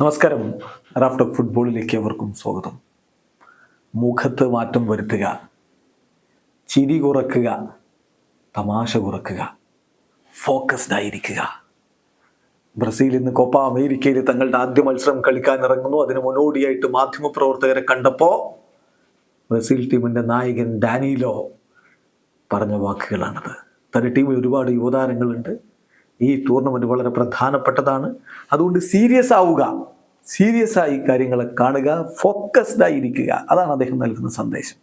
നമസ്കാരം. റാഫ്റ്റോക്ക് ഫുട്ബോളിലേക്ക് അവർക്കും സ്വാഗതം. മുഖത്ത് മാറ്റം വരുത്തുക. ചിരി കുറക്കുക. തമാശ കുറക്കുക. ഫോക്കസ്ഡ് ആയിരിക്കുക. ബ്രസീൽ ഇന്ന് കോപ്പ അമേരിക്കയിൽ തങ്ങളുടെ ആദ്യ മത്സരം കളിക്കാൻ ഇറങ്ങുന്നു. അതിന് മുന്നോടിയായിട്ട് മാധ്യമപ്രവർത്തകരെ കണ്ടപ്പോൾ ബ്രസീൽ ടീമിന്റെ നായകൻ ഡാനിലോ പറഞ്ഞ വാക്കുകളാണത്. തന്റെ ടീമിൽ ഒരുപാട് യുവതാരങ്ങളുണ്ട്. ഈ ടൂർണമെന്റ് വളരെ പ്രധാനപ്പെട്ടതാണ്. അതുകൊണ്ട് സീരിയസ് ആവുക. സീരിയസ് ആയി കാര്യങ്ങളെ കാണുക. ഫോക്കസ്ഡ് ആയിരിക്കുക അതാണ് അദ്ദേഹം നൽകുന്ന സന്ദേശം.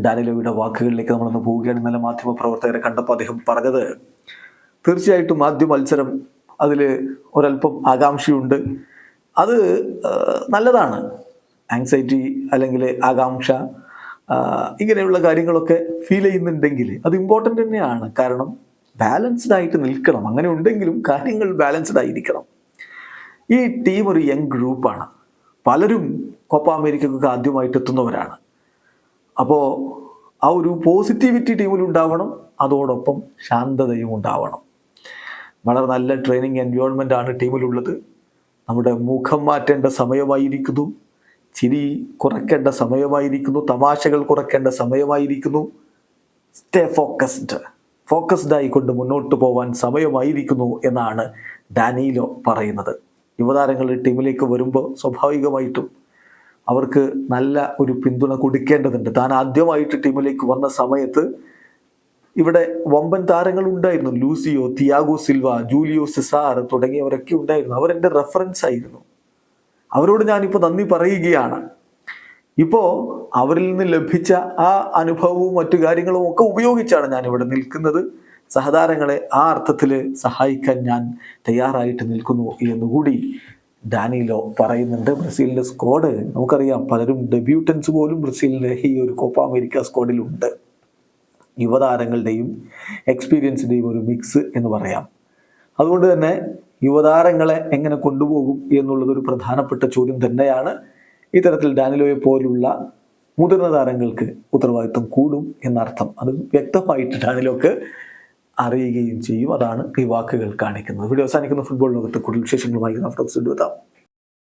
ഡാനിലോയുടെ വാക്കുകളിലേക്ക് നമ്മളൊന്ന് പോവുകയാണ് നല്ല മാധ്യമ പ്രവർത്തകരെ കണ്ടപ്പോൾ അദ്ദേഹം പറഞ്ഞത് തീർച്ചയായിട്ടും ആദ്യ മത്സരം അതിൽ ഒരല്പം ആകാംക്ഷയുണ്ട്. അത് നല്ലതാണ്. ആങ്സൈറ്റി അല്ലെങ്കിൽ ആകാംക്ഷ ഇങ്ങനെയുള്ള കാര്യങ്ങളൊക്കെ ഫീൽ ചെയ്യുന്നുണ്ടെങ്കിൽ അത് ഇമ്പോർട്ടന്റ് തന്നെയാണ്. കാരണം ബാലൻസ്ഡ് ആയിട്ട് നിൽക്കണം. അങ്ങനെ ഉണ്ടെങ്കിലും കാര്യങ്ങൾ ബാലൻസ്ഡ് ആയിരിക്കണം. ഈ ടീം ഒരു യങ് ഗ്രൂപ്പാണ് പലരും കോപ്പ അമേരിക്കക്കൊക്കെ ആദ്യമായിട്ട് എത്തുന്നവരാണ്. അപ്പോൾ ആ ഒരു പോസിറ്റിവിറ്റി ടീമിൽ ഉണ്ടാവണം. അതോടൊപ്പം ശാന്തതയും ഉണ്ടാവണം. വളരെ നല്ല ട്രെയിനിങ് എൻവയോൺമെന്റ് ആണ് ടീമിലുള്ളത് നമ്മുടെ മുഖം മാറ്റേണ്ട സമയമായിരിക്കുന്നു. ചിരി കുറയ്ക്കേണ്ട സമയമായിരിക്കുന്നു. തമാശകൾ കുറയ്ക്കേണ്ട സമയമായിരിക്കുന്നു. സ്റ്റേ ഫോക്കസ്ഡ് ഫോക്കസ്ഡ് ആയിക്കൊണ്ട് മുന്നോട്ട് പോവാൻ സമയമായിരിക്കുന്നു എന്നാണ് ഡാനിയിലോ പറയുന്നത്. യുവതാരങ്ങൾ ടീമിലേക്ക് വരുമ്പോൾ സ്വാഭാവികമായിട്ടും അവർക്ക് നല്ല ഒരു പിന്തുണ കൊടുക്കേണ്ടതുണ്ട്. താൻ ആദ്യമായിട്ട് ടീമിലേക്ക് വന്ന സമയത്ത് ഇവിടെ വമ്പൻ താരങ്ങൾ ഉണ്ടായിരുന്നു. Lucio Thiago Silva Julio Cesar തുടങ്ങിയവരൊക്കെ ഉണ്ടായിരുന്നു. അവരെന്റെ റെഫറൻസ് ആയിരുന്നു. അവരോട് ഞാനിപ്പോൾ നന്ദി പറയുകയാണ്. ഇപ്പോൾ അവരിൽ നിന്ന് ലഭിച്ച ആ അനുഭവവും മറ്റു കാര്യങ്ങളും ഒക്കെ ഉപയോഗിച്ചാണ് ഞാൻ ഇവിടെ നിൽക്കുന്നത്. സഹതാരങ്ങളെ ആ അർത്ഥത്തിൽ സഹായിക്കാൻ ഞാൻ തയ്യാറായിട്ട് നിൽക്കുന്നു എന്നുകൂടി ഡാനിലോ പറയുന്നുണ്ട്. ബ്രസീലിന്റെ സ്ക്വാഡ് നമുക്കറിയാം പലരും ഡെബ്യൂട്ടൻസ് പോലും ബ്രസീലിന്റെ ഈ ഒരു കോപ്പ അമേരിക്ക സ്ക്വാഡിലുണ്ട് യുവതാരങ്ങളുടെയും എക്സ്പീരിയൻസിന്റെയും ഒരു മിക്സ് എന്ന് പറയാം. അതുകൊണ്ട് തന്നെ യുവതാരങ്ങളെ എങ്ങനെ കൊണ്ടുപോകും എന്നുള്ളതൊരു പ്രധാനപ്പെട്ട ചോദ്യം തന്നെയാണ്. ഇത്തരത്തിൽ ഡാനിലോയെ പോലുള്ള മുതിർന്ന താരങ്ങൾക്ക് ഉത്തരവാദിത്വം കൂടും എന്നർത്ഥം അത് വ്യക്തമായിട്ട് ഡാനിലോക്ക് അറിയുകയും ചെയ്യും. അതാണ് ഈ വാക്കുകൾ കാണിക്കുന്നത്. വീഡിയോ അവസാനിക്കുന്ന. ഫുട്ബോൾ ലോകത്ത് കൂടുതൽ വിശേഷങ്ങളുമായി നമുക്ക് എത്താം.